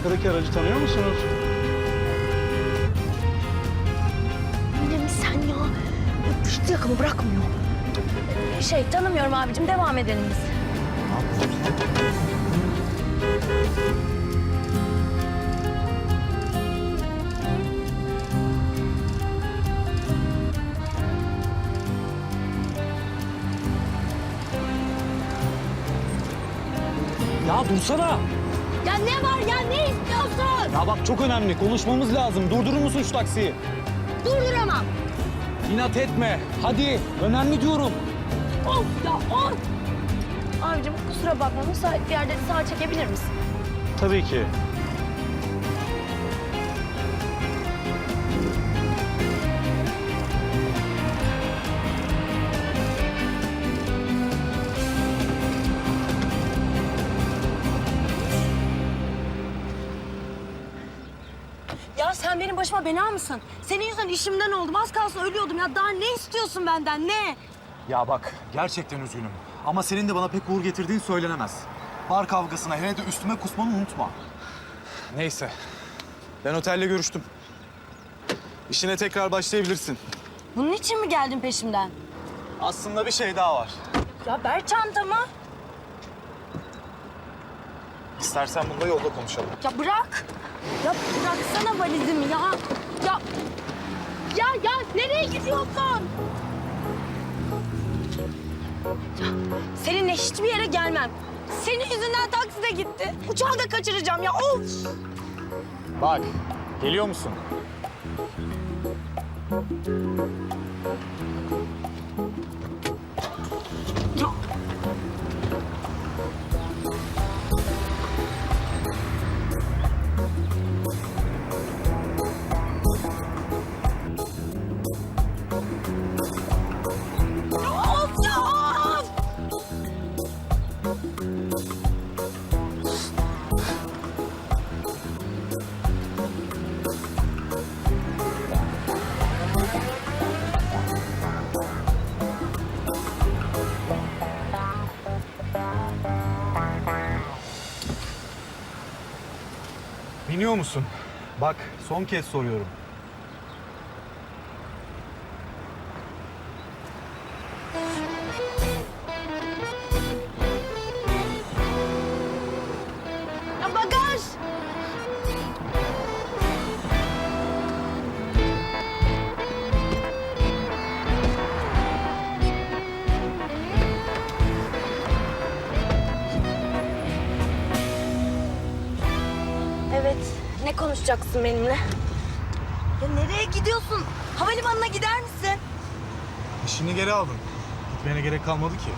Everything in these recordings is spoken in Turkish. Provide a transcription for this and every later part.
Arkadaki aracı tanıyor musunuz? Yine mi sen ya? Yapıştı yakamı bırakmıyor. Şey tanımıyorum abicim devam edelim biz. Ya dursana. Ya bak çok önemli. Konuşmamız lazım. Durdurur musun şu taksiyi? Durduramam. İnat etme. Hadi. Önemli diyorum. Of ya of. Abicim kusura bakma müsait bir yerde sağa çekebilir misin? Tabii ki. Başıma bela mısın? Senin yüzünden işimden oldum. Az kalsın ölüyordum ya. Daha ne istiyorsun benden ne? Ya bak gerçekten üzgünüm. Ama senin de bana pek uğur getirdiğin söylenemez. Bar kavgasına hele de üstüme kusmanı unutma. Neyse. Ben otelle görüştüm. İşine tekrar başlayabilirsin. Bunun için mi geldin peşimden? Aslında bir şey daha var. Ya ver çantamı. İstersen bunu da yolda konuşalım. Ya bırak. Ya bıraksana valizimi ya. Ya ya ya nereye gidiyorsun? Ya, seninle hiçbir yere gelmem. Senin yüzünden taksi de gitti. Uçağı da kaçıracağım ya. Of. Bak, geliyor musun? Biniyor musun? Bak, son kez soruyorum. Konuşacaksın benimle? Ya nereye gidiyorsun? Havalimanına gider misin? İşini geri aldın. Gitmene gerek kalmadı ki.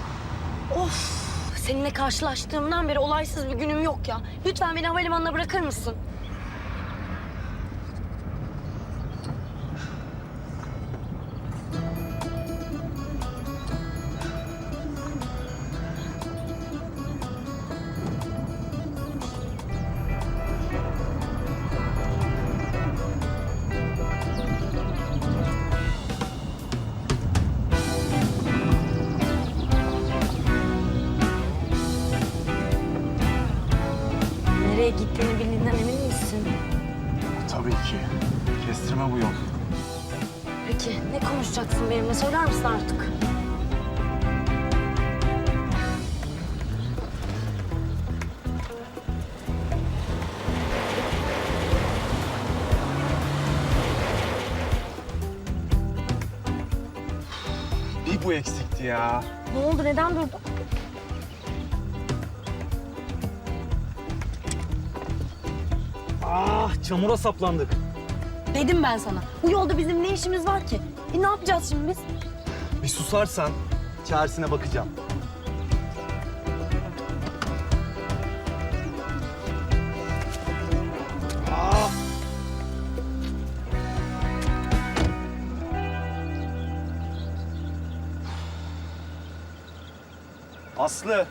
Of! Seninle karşılaştığımdan beri olaysız bir günüm yok ya. Lütfen beni havalimanına bırakır mısın? Bu eksikti ya. Ne oldu neden durdun? Ah çamura saplandık. Dedim ben sana. Bu yolda bizim ne işimiz var ki? E ne yapacağız şimdi biz? Bir susarsan çaresine bakacağım. Aslı,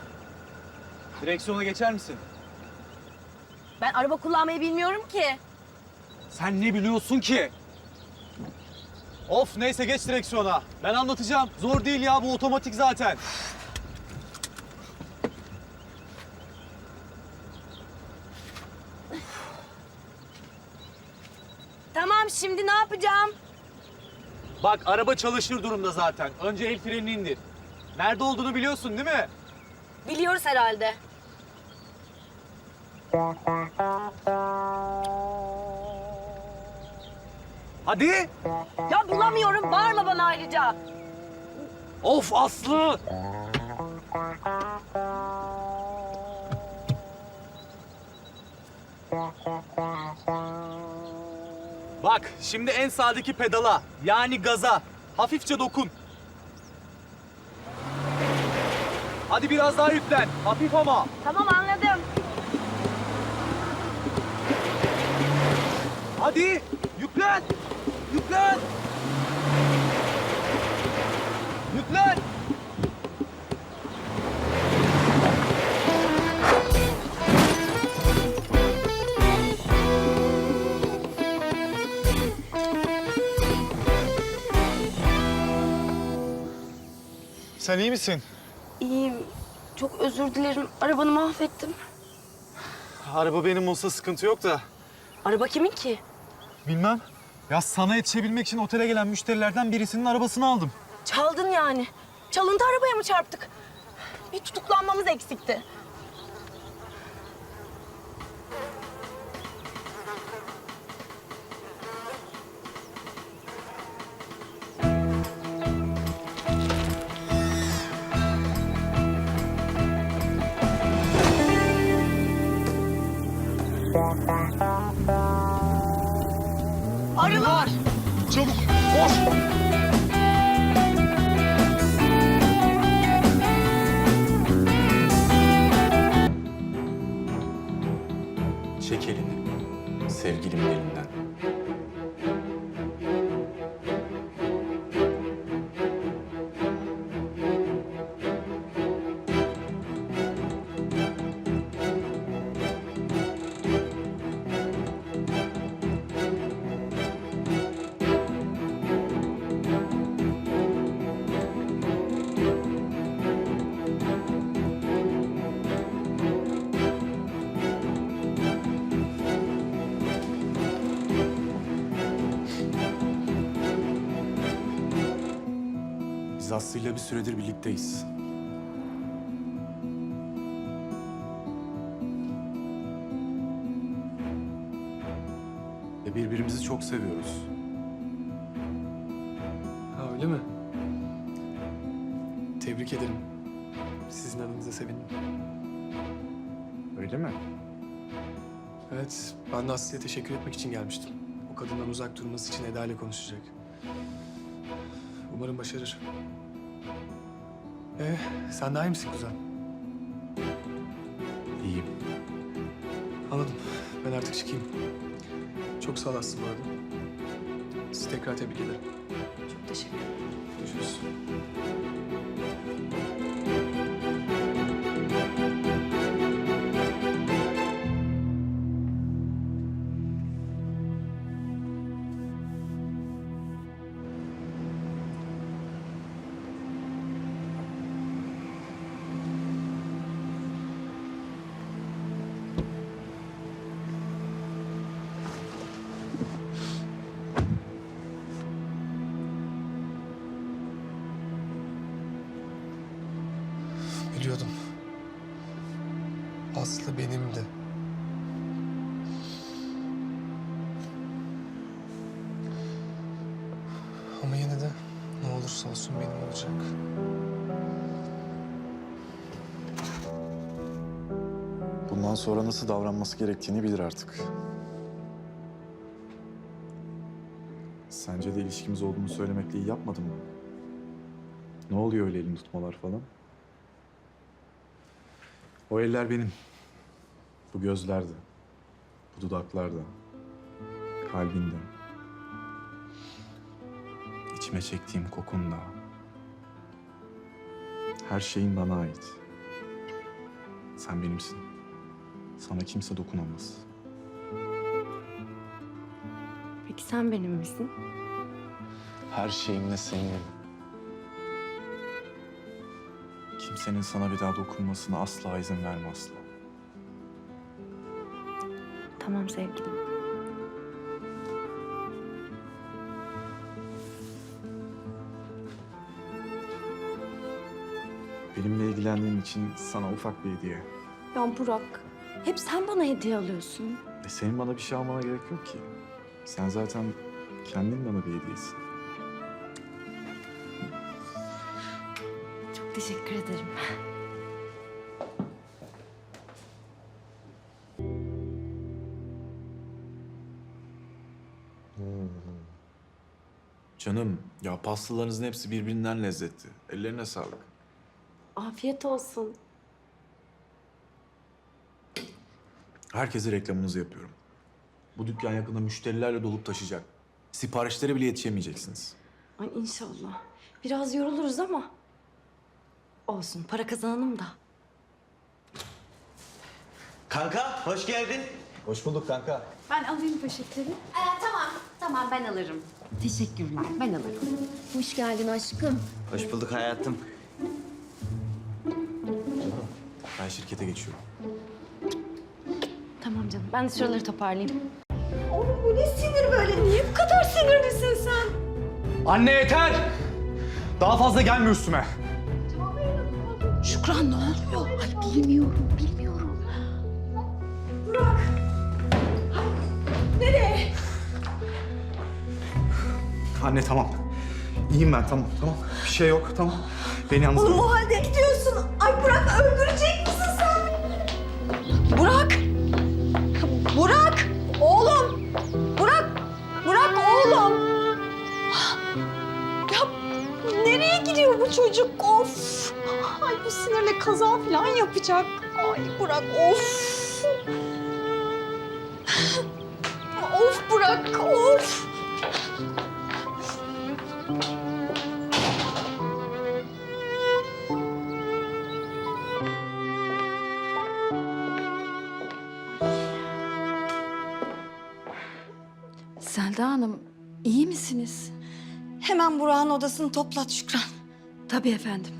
direksiyona geçer misin? Ben araba kullanmayı bilmiyorum ki. Sen ne biliyorsun ki? Of neyse geç direksiyona. Ben anlatacağım. Zor değil ya bu otomatik zaten. şimdi ne yapacağım? Bak araba çalışır durumda zaten. Önce el frenini indir. Nerede olduğunu biliyorsun değil mi? Biliyoruz herhalde. Hadi. Ya bulamıyorum. Bağırma bana ayrıca. Of Aslı. Bak şimdi en sağdaki pedala yani gaza hafifçe dokun. Hadi biraz daha yüklen. Hafif ama. Tamam anladım. Hadi yüklen. Yüklen. Yüklen. Sen iyi misin? İyiyim. Çok özür dilerim. Arabanı mahvettim. Araba benim olsa sıkıntı yok da. Araba kimin ki? Bilmem. Ya sana yetişebilmek için otele gelen müşterilerden birisinin arabasını aldım. Çaldın yani. Çalıntı arabaya mı çarptık? Bir tutuklanmamız eksikti. Arılar! Çabuk, koş! Çek elini sevgilimin elinden. Biz Aslı'yla bir süredir birlikteyiz. Ve birbirimizi çok seviyoruz. Ha öyle mi? Tebrik ederim. Sizin adınıza sevindim. Öyle mi? Evet, ben de Aslı'ya teşekkür etmek için gelmiştim. O kadından uzak durması için Eda ile konuşacak. Umarım başarır. Ee, sen daha iyi misin kuzen? İyiyim. Anladım. Ben artık çıkayım. Çok sağ ol Aslı bu arada. Sizi tekrar tebrik ederim. Çok teşekkür ederim. Görüşürüz. Aslı benimdi. Ama yine de ne olursa olsun benim olacak. Bundan sonra nasıl davranması gerektiğini bilir artık. Sence de ilişkimiz olduğunu söylemekle iyi yapmadım mı? Ne oluyor öyle elini tutmalar falan? O eller benim. Bu gözler de. Bu dudaklar da. Kalbin de. İçime çektiğim kokun da. Her şeyin bana ait. Sen benimsin. Sana kimse dokunamaz. Peki sen benim misin? Her şeyimle seninim. Kimsenin sana bir daha dokunmasına asla izin verme asla. Tamam sevgilim. Benimle ilgilendiğin için sana ufak bir hediye. Ya Burak, hep sen bana hediye alıyorsun. E senin bana bir şey almana gerek yok ki. Sen zaten kendin bana bir hediyesin. Çok teşekkür ederim. Canım ya pastalarınızın hepsi birbirinden lezzetli. Ellerine sağlık. Afiyet olsun. Herkese reklamınızı yapıyorum. Bu dükkan yakında müşterilerle dolup taşıyacak. Siparişlere bile yetişemeyeceksiniz. Ay inşallah. Biraz yoruluruz ama olsun para kazanalım da. Kanka hoş geldin. Hoş bulduk kanka. Ben alayım poşetleri. Aa, tamam, ben alırım. Teşekkürler, ben alırım. Hoş geldin aşkım. Hoş bulduk hayatım. Ben şirkete geçiyorum. Tamam canım ben de şuraları toparlayayım. Bu ne sinir böyle? Niye bu kadar sinirlisin sen? Anne yeter! Daha fazla gelme üstüme. Şükran ne oluyor? Ay bilmiyorum, bilmiyorum. Anne tamam. İyiyim ben tamam tamam. Bir şey yok tamam. Beni yalnız bırak. Bu halde gidiyorsun. Ay Burak öldürecek misin sen? Burak! Burak! Oğlum! Burak! Burak oğlum! Ya nereye gidiyor bu çocuk? Of! Ay bu sinirle kaza falan yapacak. Ay Burak of! Of Burak of! Selda Hanım iyi misiniz? Hemen Burak'ın odasını toplat Şükran. Tabii efendim.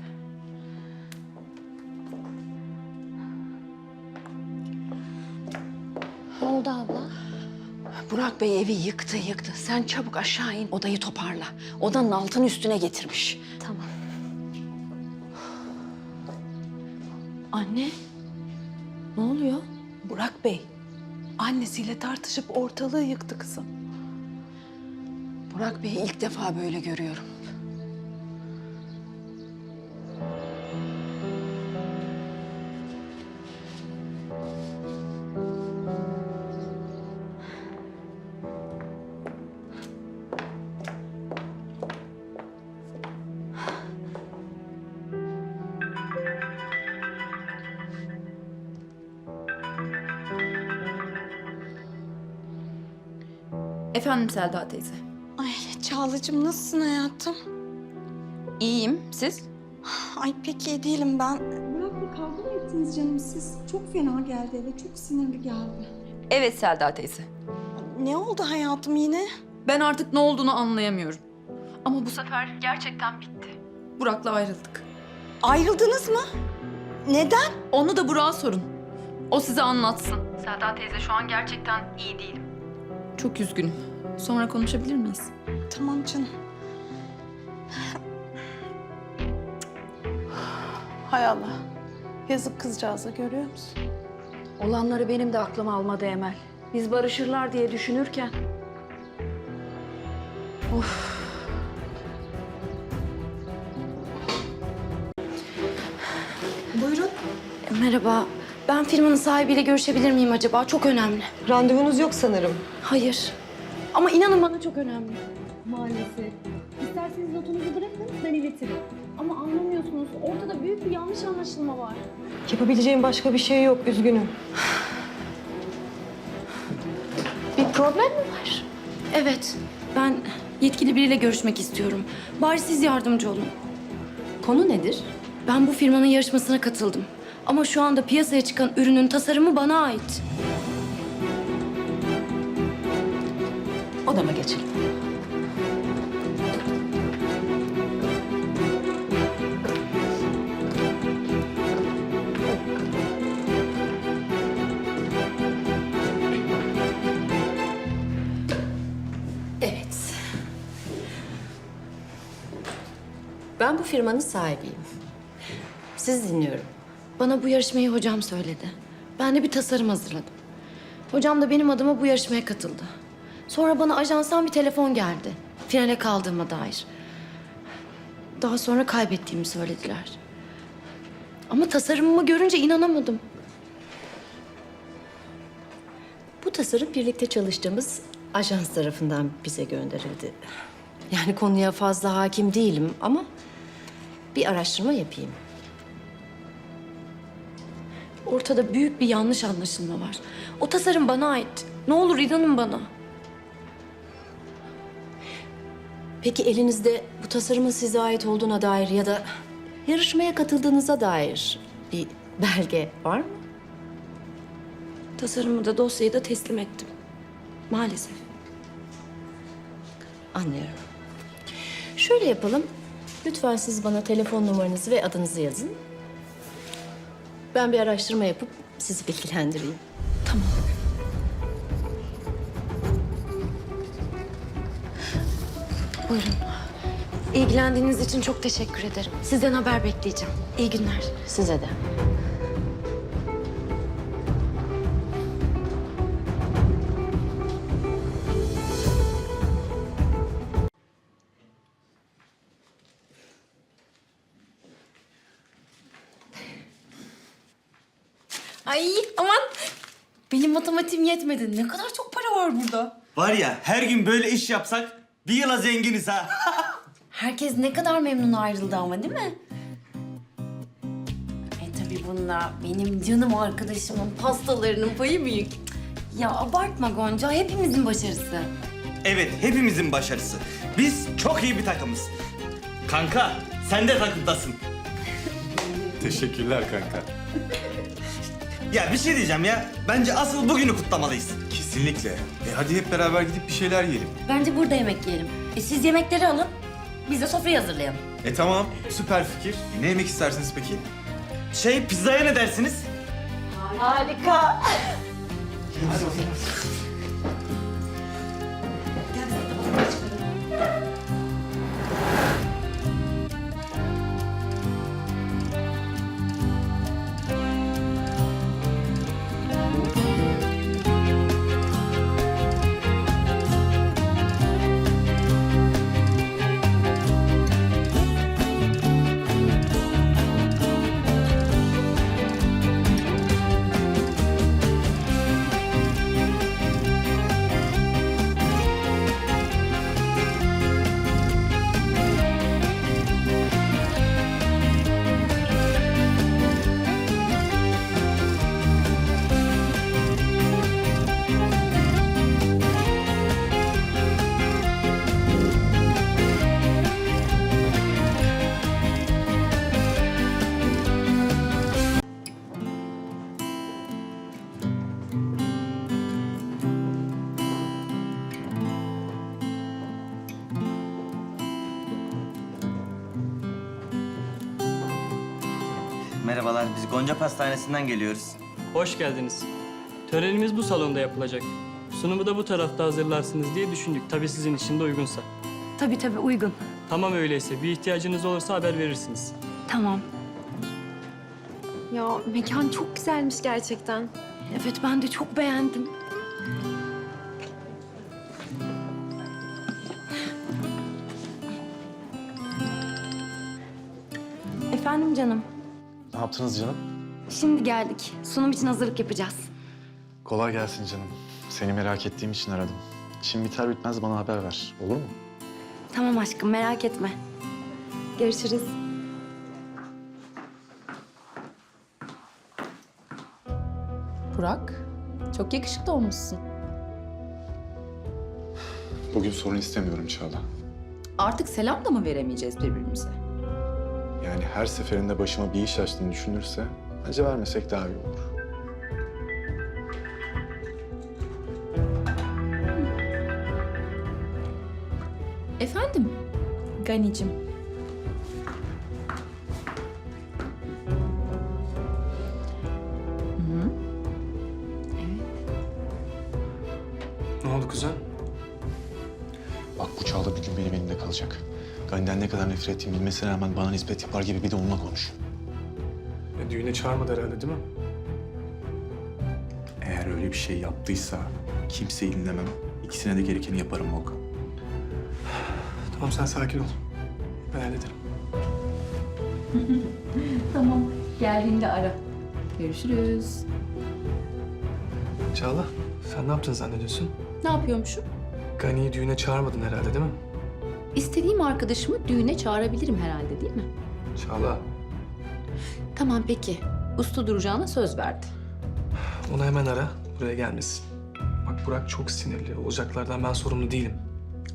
Ne oldu abla? Burak Bey evi yıktı yıktı. Sen çabuk aşağı in odayı toparla. Odanın altını üstüne getirmiş. Tamam. Anne ne oluyor? Burak Bey, annesiyle tartışıp ortalığı yıktı kızım. Burak Bey'i ilk defa böyle görüyorum. Efendim Selda teyze. Çağla'cığım nasılsın hayatım? İyiyim, siz? Ay pek iyi değilim ben. Burak'la kavga mı ettiniz canım siz? Çok fena geldi eve, çok sinirli geldi. Evet Selda teyze. Ne oldu hayatım yine? Ben artık ne olduğunu anlayamıyorum. Ama bu sefer gerçekten bitti. Burak'la ayrıldık. Ayrıldınız mı? Neden? Onu da Burak'a sorun. O size anlatsın. Selda teyze şu an gerçekten iyi değilim. Çok üzgünüm. Sonra konuşabilir miyiz? Tamam canım. Hay Allah. Yazık kızcağıza görüyor musun? Olanları benim de aklıma almadı Emel. Biz barışırlar diye düşünürken. Buyurun. Merhaba. Ben firmanın sahibiyle görüşebilir miyim acaba? Çok önemli. Randevunuz yok sanırım. Hayır. Ama inanın bana çok önemli. Maalesef. İsterseniz notunuzu bırakın, ben iletirim. Ama anlamıyorsunuz, ortada büyük bir yanlış anlaşılma var. Yapabileceğim başka bir şey yok, üzgünüm. Bir problem mi var? Evet. Ben yetkili biriyle görüşmek istiyorum. Bari siz yardımcı olun. Konu nedir? Ben bu firmanın yarışmasına katıldım. Ama şu anda piyasaya çıkan ürünün tasarımı bana ait. Odama geçelim. Evet. Ben bu firmanın sahibiyim. Siz dinliyorum. Bana bu yarışmayı hocam söyledi. Ben de bir tasarım hazırladım. Hocam da benim adıma bu yarışmaya katıldı. Sonra bana ajanstan bir telefon geldi. Finale kaldığıma dair. Daha sonra kaybettiğimi söylediler. Ama tasarımımı görünce inanamadım. Bu tasarım birlikte çalıştığımız ajans tarafından bize gönderildi. Yani konuya fazla hakim değilim ama bir araştırma yapayım. Ortada büyük bir yanlış anlaşılma var. O tasarım bana ait. Ne olur inanın bana. Peki elinizde bu tasarımın size ait olduğuna dair ya da yarışmaya katıldığınıza dair bir belge var mı? Tasarımı da dosyayı da teslim ettim. Maalesef. Anlıyorum. Şöyle yapalım. Lütfen siz bana telefon numaranızı ve adınızı yazın. Ben bir araştırma yapıp sizi bilgilendireyim. Tamam. Buyurun. İlgilendiğiniz için çok teşekkür ederim. Sizden haber bekleyeceğim. İyi günler. Size de. Ay aman. Benim matematiğim yetmedi. Ne kadar çok para var burada. Var ya her gün böyle iş yapsak bir yıla zenginiz ha. Herkes ne kadar memnun ayrıldı ama değil mi? E tabii bunda benim canım arkadaşımın pastalarının payı büyük. Ya abartma Gonca, hepimizin başarısı. evet hepimizin başarısı. Biz çok iyi bir takımız. Kanka sen de takımdasın. Teşekkürler kanka. Ya bir şey diyeceğim ya. Bence asıl bugünü kutlamalıyız. Kesinlikle. E hadi hep beraber gidip bir şeyler yiyelim. Bence burada yemek yiyelim. E siz yemekleri alın, biz de sofrayı hazırlayalım. E tamam, süper fikir. Ne yemek istersiniz peki? Şey pizzaya ne dersiniz? Merhabalar biz Gonca Pastanesi'nden geliyoruz. Hoş geldiniz. Törenimiz bu salonda yapılacak. Sunumu da bu tarafta hazırlarsınız diye düşündük. Tabii sizin için de uygunsa. Tabii tabii uygun. Tamam öyleyse. Bir ihtiyacınız olursa haber verirsiniz. Tamam. Ya mekan çok güzelmiş gerçekten. Evet ben de çok beğendim. Efendim canım. Ne yaptınız canım? Şimdi geldik. Sunum için hazırlık yapacağız. Kolay gelsin canım. Seni merak ettiğim için aradım. İşin biter bitmez bana haber ver. Olur mu? Tamam aşkım merak etme. Görüşürüz. Burak, çok yakışıklı olmuşsun. Bugün sorun istemiyorum Çağla. Artık selam da mı veremeyeceğiz birbirimize? Yani her seferinde başıma bir iş açtığını düşünürse bence vermesek daha iyi olur. Efendim, Ganicim. Kadar nefret ettiğimi bilmesine rağmen bana nispet yapar gibi bir de onunla konuş. Ya, düğüne çağırmadı herhalde değil mi? Eğer öyle bir şey yaptıysa kimseyi dinlemem. İkisine de gerekeni yaparım Volkan. Tamam sen sakin ol. Ben hallederim. Tamam. Geldiğinde ara. Görüşürüz. Çağla sen ne yaptın zannediyorsun? Ne yapıyormuşum? Gani'yi düğüne çağırmadın herhalde değil mi? İstediğim arkadaşımı düğüne çağırabilirim herhalde değil mi? Çağla Tamam peki. Usta duracağına söz verdi. onu hemen ara buraya gelmesin. Bak Burak çok sinirli. Olacaklardan ben sorumlu değilim.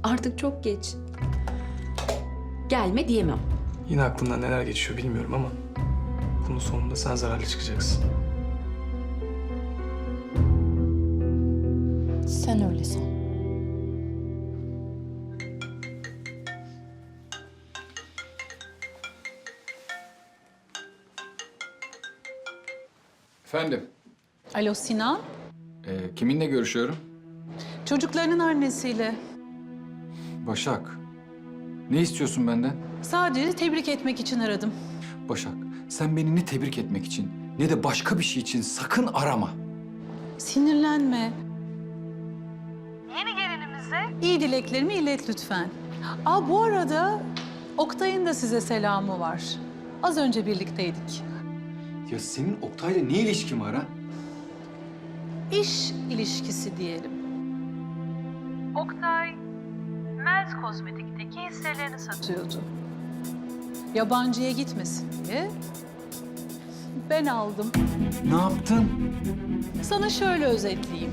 Artık çok geç. Gelme diyemem. Yine aklından neler geçiyor bilmiyorum ama bunun sonunda sen zararlı çıkacaksın. Sen öyle san. Efendim, Alo Sinan. e, kiminle görüşüyorum? Çocuklarının annesiyle. Başak. Ne istiyorsun benden? Sadece tebrik etmek için aradım. Başak, sen beni ne tebrik etmek için ne de başka bir şey için sakın arama. Sinirlenme. Yeni gelinimize iyi dileklerimi ilet lütfen. Aa bu arada Oktay'ın da size selamı var. Az önce birlikteydik. Ya senin Oktay'la ne ilişkin var ha? İş ilişkisi diyelim. Oktay, Mels Kozmetik'teki hisselerini satıyordu. Yabancıya gitmesin diye ben aldım. Ne yaptın? Sana şöyle özetleyeyim.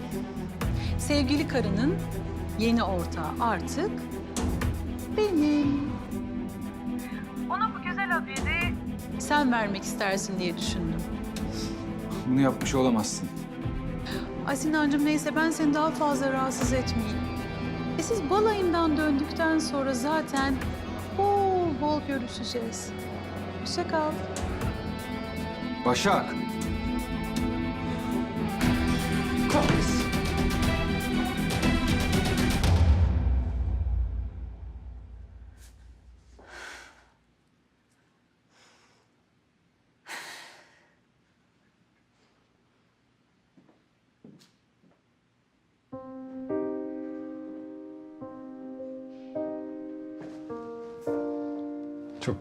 Sevgili karının yeni ortağı artık benim. Ona bu güzel haberi sen vermek istersin diye düşündüm. Bunu yapmış olamazsın. Ay Sinancığım neyse ben seni daha fazla rahatsız etmeyeyim. E siz balayından döndükten sonra zaten bol bol görüşeceğiz. Hoşça kal. Başak. Kahretsin.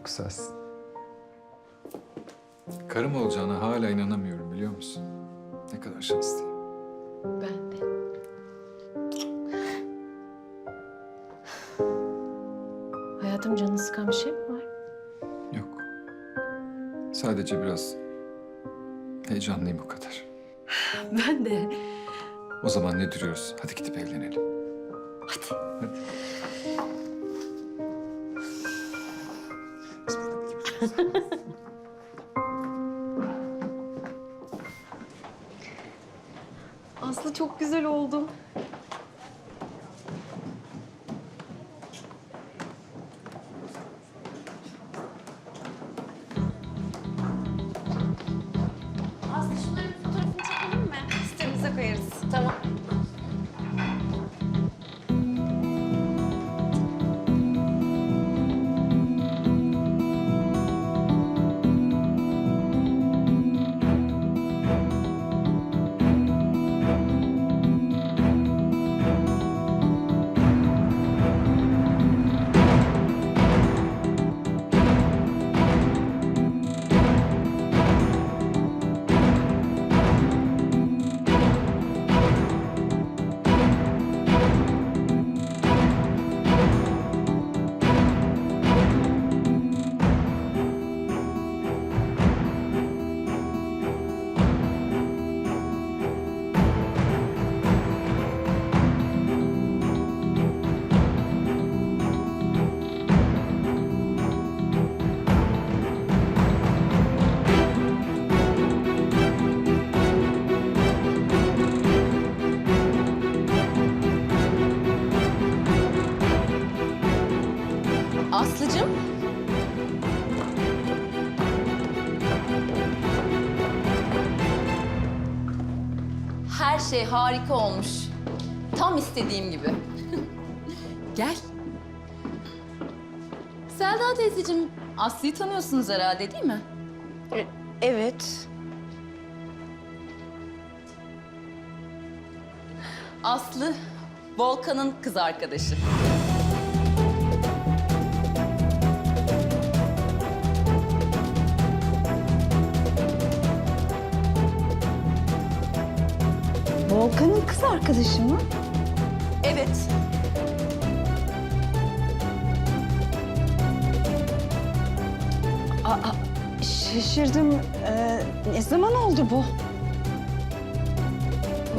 Çok güzelsin. Karım olacağına hala inanamıyorum biliyor musun? Ne kadar şanslıyım. Ben de. Hayatım canını sıkan bir şey mi var? Yok. Sadece biraz heyecanlıyım o kadar. Ben de. O zaman ne duruyoruz? Hadi gidip evlenelim. Hadi. Hadi. Aslı çok güzel oldu. Şey harika olmuş. Tam istediğim gibi. Gel. Selda teyzeciğim, Aslı'yı tanıyorsunuz herhalde değil mi? Evet. Aslı, Volkan'ın kız arkadaşı. Kız arkadaşı mı? Evet. Aa, şaşırdım. Ee, ne zaman oldu bu?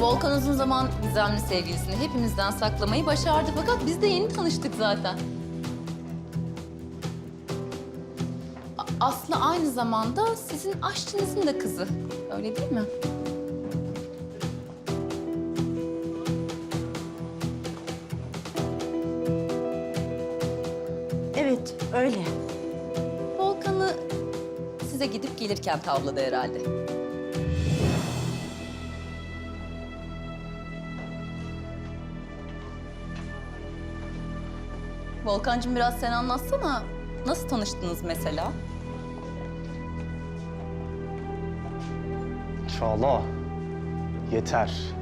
Volkan uzun zaman gizemli sevgilisini hepimizden saklamayı başardı fakat biz de yeni tanıştık zaten. A- Aslı aynı zamanda sizin aşçınızın da kızı. Öyle değil mi? Gelirken tavladı herhalde. Volkancığım biraz sen anlatsana. Nasıl tanıştınız mesela? Çağla. Yeter.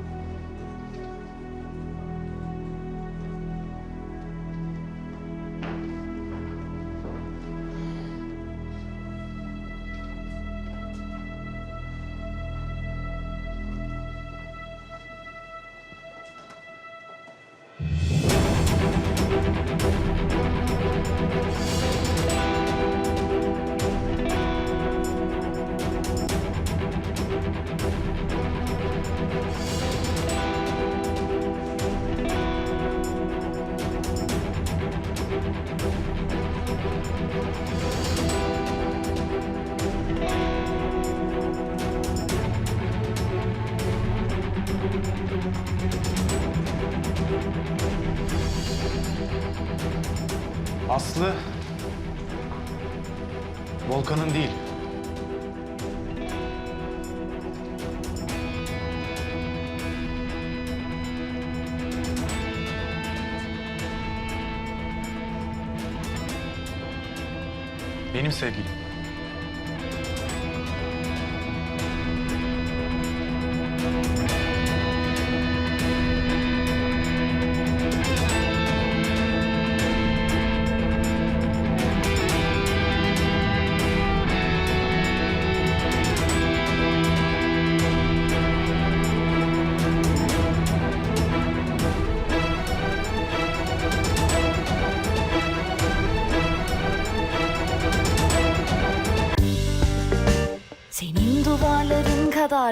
Benim sevgilim.